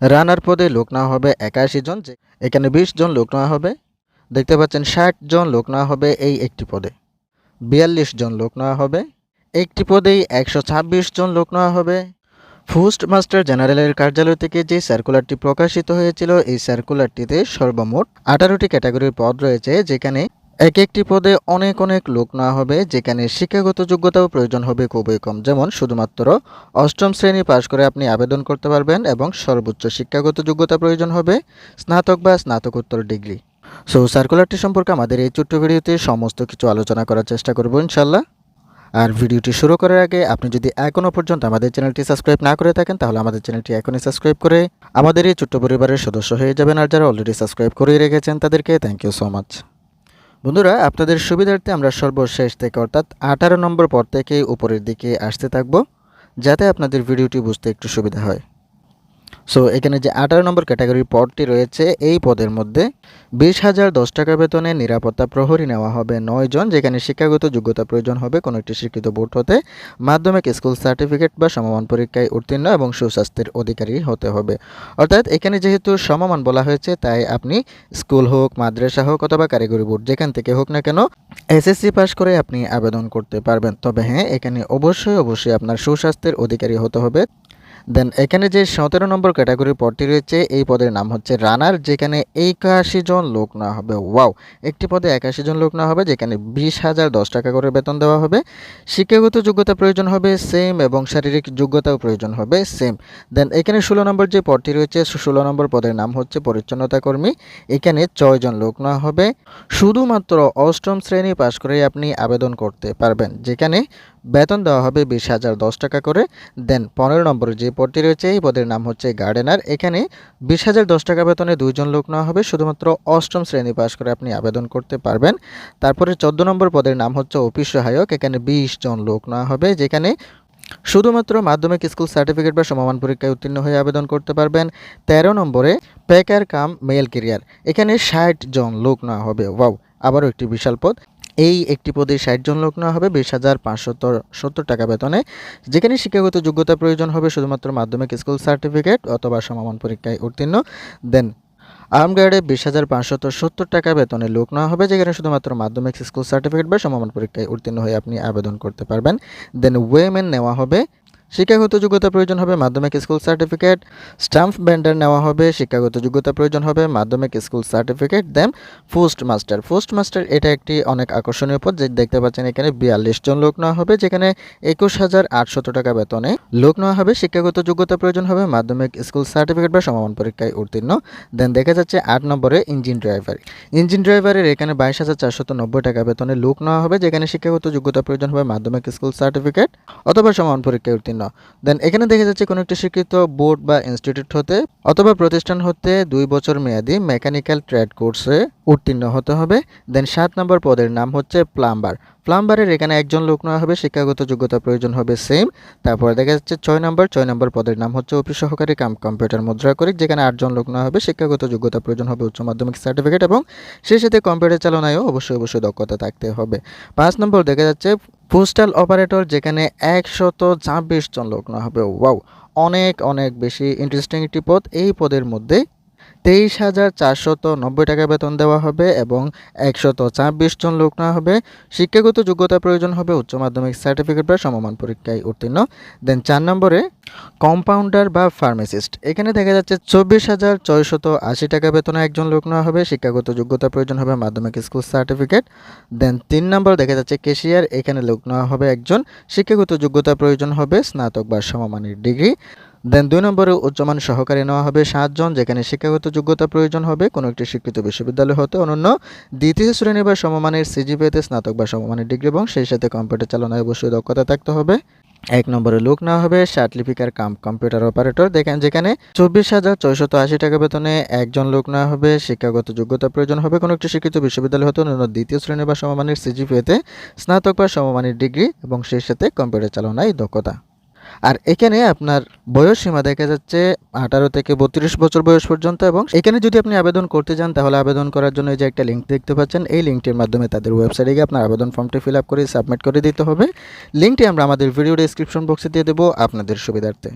রানার পদে লোক নেওয়া হবে একাশি জন, যে- এখানে বিশ জন লোক নেওয়া হবে। দেখতে পাচ্ছেন ষাট জন লোক নেওয়া হবে এই একটি পদে। বিয়াল্লিশ জন লোক নেওয়া হবে, একটি পদেই একশো ছাব্বিশ জন লোক নেওয়া হবে। পোস্ট মাস্টার জেনারেলের কার্যালয় থেকে যে সার্কুলারটি প্রকাশিত হয়েছিল, এই সার্কুলারটিতে সর্বমোট আঠারোটি ক্যাটাগরির পদ রয়েছে, যেখানে এক একটি পদে অনেক অনেক লোক না হবে, যেখানে শিক্ষাগত যোগ্যতাও প্রয়োজন হবে খুবই কম। যেমন, শুধুমাত্র অষ্টম শ্রেণি পাশ করে আপনি আবেদন করতে পারবেন এবং সর্বোচ্চ শিক্ষাগত যোগ্যতা প্রয়োজন হবে, স্নাতক বা স্নাতকোত্তর ডিগ্রি। সো, সার্কুলারটি সম্পর্কে আমাদের এই ছোট্ট ভিডিওতে সমস্ত কিছু আলোচনা করার চেষ্টা করব ইনশাল্লাহ আর ভিডিওটি শুরু করার আগে আপনি যদি এখনও পর্যন্ত আমাদের চ্যানেলটি সাবস্ক্রাইব না করে থাকেন, তাহলে আমাদের চ্যানেলটি এখনই সাবস্ক্রাইব করে আমাদের এই ছোট্ট পরিবারের সদস্য হয়ে যাবেন। আর যারা অলরেডি সাবস্ক্রাইব করে রেখেছেন তাদেরকে থ্যাংক ইউ সো মাচ বন্ধুরা, আপনাদের সুবিধার্থে আমরা সর্বশেষ থেকে অর্থাৎ আঠারো নম্বর পর থেকে উপরের দিকে আসতে থাকব, যাতে আপনাদের ভিডিওটি বুঝতে একটু সুবিধা হয়। সো এখানে যে আঠারো নম্বর ক্যাটাগরির পদটি রয়েছে, এই পদের মধ্যে বিশ হাজার দশ টাকা বেতনে নিরাপত্তা প্রহরী নেওয়া হবে নয় জন, যেখানে শিক্ষাগত যোগ্যতা প্রয়োজন হবে কোনো একটি শিক্ষিত বোর্ড হতে। মাধ্যমিক স্কুল সার্টিফিকেট বা সমমান পরীক্ষায় উত্তীর্ণ এবং সুস্বাস্থ্যের অধিকারী হতে হবে। অর্থাৎ এখানে যেহেতু সমমান বলা হয়েছে, তাই আপনি স্কুল হোক, মাদ্রাসা হোক অথবা কারিগরি বোর্ড যেখান থেকে হোক না কেন এসএসসি পাস করে আপনি আবেদন করতে পারবেন। তবে হ্যাঁ এখানে অবশ্যই অবশ্যই আপনার সুস্বাস্থ্যের অধিকারী হতে হবে। দেন এখানে যে সতেরো নম্বর ক্যাটাগরির পদটি রয়েছে, এই পদের নাম হচ্ছে রানার, যেখানে একাশি জন লোক নেওয়া হবে। ওয়াও, একটি পদে একাশি জন লোক না হবে, যেখানে বিশ হাজার দশ টাকা করে বেতন দেওয়া হবে। শিক্ষাগত যোগ্যতা প্রয়োজন হবে সেম এবং শারীরিক যোগ্যতাও প্রয়োজন হবে সেম দেন এখানে ষোলো নম্বর যে পদটি রয়েছে, ষোলো নম্বর পদের নাম হচ্ছে পরিচ্ছন্নতা কর্মী। এখানে ছয়জন লোক নেওয়া হবে। শুধুমাত্র অষ্টম শ্রেণি পাশ করেই আপনি আবেদন করতে পারবেন, যেখানে বেতন দেওয়া হবে বিশ হাজার দশ টাকা করে। দেন পনেরো নম্বরে যে পদটি রয়েছে, এই পদের নাম হচ্ছে গার্ডেনার এখানে বিশ হাজার দশ টাকা বেতনে দুইজন লোক নেওয়া হবে, শুধুমাত্র অষ্টম শ্রেণি পাশ করে আপনি আবেদন করতে পারবেন। তারপরে চোদ্দ নম্বর পদের নাম হচ্ছে অফিস সহায়ক, এখানে বিশ জন লোক নেওয়া হবে, যেখানে শুধুমাত্র মাধ্যমিক স্কুল সার্টিফিকেট বা সমমান পরীক্ষায় উত্তীর্ণ হয়ে আবেদন করতে পারবেন। তেরো নম্বরে প্যাকার কাম মেল কেরিয়ার এখানে ষাট জন লোক নেওয়া হবে। ওয়াও, আবারও একটি বিশাল পদ। এই একটি পদে ষাট জন লোক নেওয়া হবে, বিশ হাজার পাঁচশত সত্তর টাকা বেতনে। যেখানে শিক্ষাগত যোগ্যতা প্রয়োজন হবে, শুধুমাত্র মাধ্যমিক স্কুল সার্টিফিকেট অথবা সমমান পরীক্ষায় উত্তীর্ণ দেন। আর্মগার্ডে বিশ হাজার পাঁচশত সত্তর টাকা বেতনে লোক নেওয়া হবে, যেখানে শুধুমাত্র মাধ্যমিক স্কুল সার্টিফিকেট বা সমমান পরীক্ষায় উত্তীর্ণ হয়ে আপনি আবেদন করতে পারবেন। দেন ওয়েমেন নেওয়া হবে শিক্ষাগত যোগ্যতা প্রয়োজন হবে মাধ্যমিক স্কুল সার্টিফিকেট। স্টাম্প ব্যান্ডার নেওয়া হবে, শিক্ষাগত যোগ্যতা প্রয়োজন হবে, মাধ্যমিক school certificate, then post master. Post master এটা একটি অনেক আকর্ষণীয় পদ, যে দেখতে পাচ্ছেন এখানে বিয়াল্লিশ জন লোক নেওয়া হবে, যেখানে একুশ হাজার আটশত টাকা বেতনে লোক নেওয়া হবে। শিক্ষাগত যোগ্যতা প্রয়োজন হবে, মাধ্যমিক স্কুল সার্টিফিকেট বা সমাপন পরীক্ষায় উত্তীর্ণ। দেন দেখা যাচ্ছে আট নম্বরে ইঞ্জিন ড্রাইভার। ইঞ্জিন ড্রাইভারের এখানে বাইশ হাজার চারশত নব্বই টাকা বেতনে লোক নেওয়া হবে, যেখানে শিক্ষাগত যোগ্যতা প্রয়োজন হবে, মাধ্যমিক স্কুল সার্টিফিকেট অথবা সমান পরীক্ষায় উত্তীর্ণ। দেন এখানে দেখা যাচ্ছে কোনো একটি স্বীকৃত বোর্ড বা ইনস্টিটিউট হতে অথবা প্রতিষ্ঠান হতে দুই বছর মেয়াদি মেকানিক্যাল ট্রেড কোর্সে উত্তীর্ণ হতে হবে। দেন সাত নম্বর পদের নাম হচ্ছে প্লাম্বার। প্লাম্বারের এখানে একজন লোক নেওয়া হবে, শিক্ষাগত যোগ্যতা প্রয়োজন হবে সেম তারপরে দেখা যাচ্ছে ছয় নম্বর ছয় নম্বর পদের নাম হচ্ছে অফিস সহকারী কাম কম্পিউটার মুদ্রা করি, যেখানে আটজন লোক নেওয়া হবে, শিক্ষাগত যোগ্যতা প্রয়োজন হবে, উচ্চ মাধ্যমিক সার্টিফিকেট এবং সেই সাথে কম্পিউটার চালনায়ও অবশ্যই অবশ্যই দক্ষতা থাকতে হবে। পাঁচ নম্বর দেখা যাচ্ছে পোস্টাল অপারেটর যেখানে একশত ছাব্বিশ জন লোক নেওয়া হবে। ওয়াও অনেক অনেক বেশি ইন্টারেস্টিং একটি পদ। এই পদের মধ্যে তেইশ হাজার চারশত নব্বই টাকা বেতন দেওয়া হবে এবং একশত ছাব্বিশ জন লোক নেওয়া হবে। শিক্ষাগত যোগ্যতা প্রয়োজন হবে, উচ্চ মাধ্যমিক সার্টিফিকেট বা সমমান পরীক্ষায় উত্তীর্ণ। দেন চার নম্বরে, কম্পাউন্ডার বা ফার্মাসিস্ট। এখানে দেখা যাচ্ছে চব্বিশ হাজার ছয়শত আশি টাকা বেতনে একজন লোক নেওয়া হবে, শিক্ষাগত যোগ্যতা প্রয়োজন হবে, মাধ্যমিক স্কুল সার্টিফিকেট। দেন তিন নম্বর, দেখা যাচ্ছে কেশিয়ার এখানে লোক নেওয়া হবে একজন, শিক্ষাগত যোগ্যতা প্রয়োজন হবে, স্নাতক বা সমমানের ডিগ্রি। দেন দুই নম্বরে উচ্চমান সহকারী নেওয়া হবে সাতজন, যেখানে শিক্ষাগত যোগ্যতা প্রয়োজন হবে। কোনো একটি স্বীকৃত বিশ্ববিদ্যালয় হতে অনন্য। দ্বিতীয় শ্রেণি বা সমমানের সিজিপিএতে স্নাতক বা সমমানের ডিগ্রি এবং সেই সাথে কম্পিউটার চালনায় অবশ্যই দক্ষতা থাকতে হবে। এক নম্বরে লোক নেওয়া হবে লিপিকার কাম কম্পিউটার অপারেটর, দেখেন যেখানে চব্বিশ হাজার ছয়শত আশি টাকা বেতনে একজন লোক নেওয়া হবে, শিক্ষাগত যোগ্যতা প্রয়োজন হবে। কোনো একটি শিক্ষিত বিশ্ববিদ্যালয় হতে অন্য দ্বিতীয় শ্রেণি বা সমমানের সিজিপিএতে স্নাতক বা সমমানের ডিগ্রি এবং সেই সাথে কম্পিউটার চালনায় দক্ষতা। আর এখানে আপনার বয়স সীমা দেখা যাচ্ছে আঠারো থেকে বত্রিশ বছর বয়স পর্যন্ত এবং এখানে যদি আপনি আবেদন করতে চান তাহলে আবেদন করার জন্য এই যে একটা লিঙ্ক দেখতে পাচ্ছেন, এই লিঙ্কটির মাধ্যমে তাদের ওয়েবসাইটে গিয়ে আপনার আবেদন ফর্মটি ফিল আপ করে সাবমিট করে দিতে হবে। লিঙ্কটি আমরা আমাদের ভিডিও ডিসক্রিপশন বক্সে দিয়ে দেবো আপনাদের সুবিধার্থে।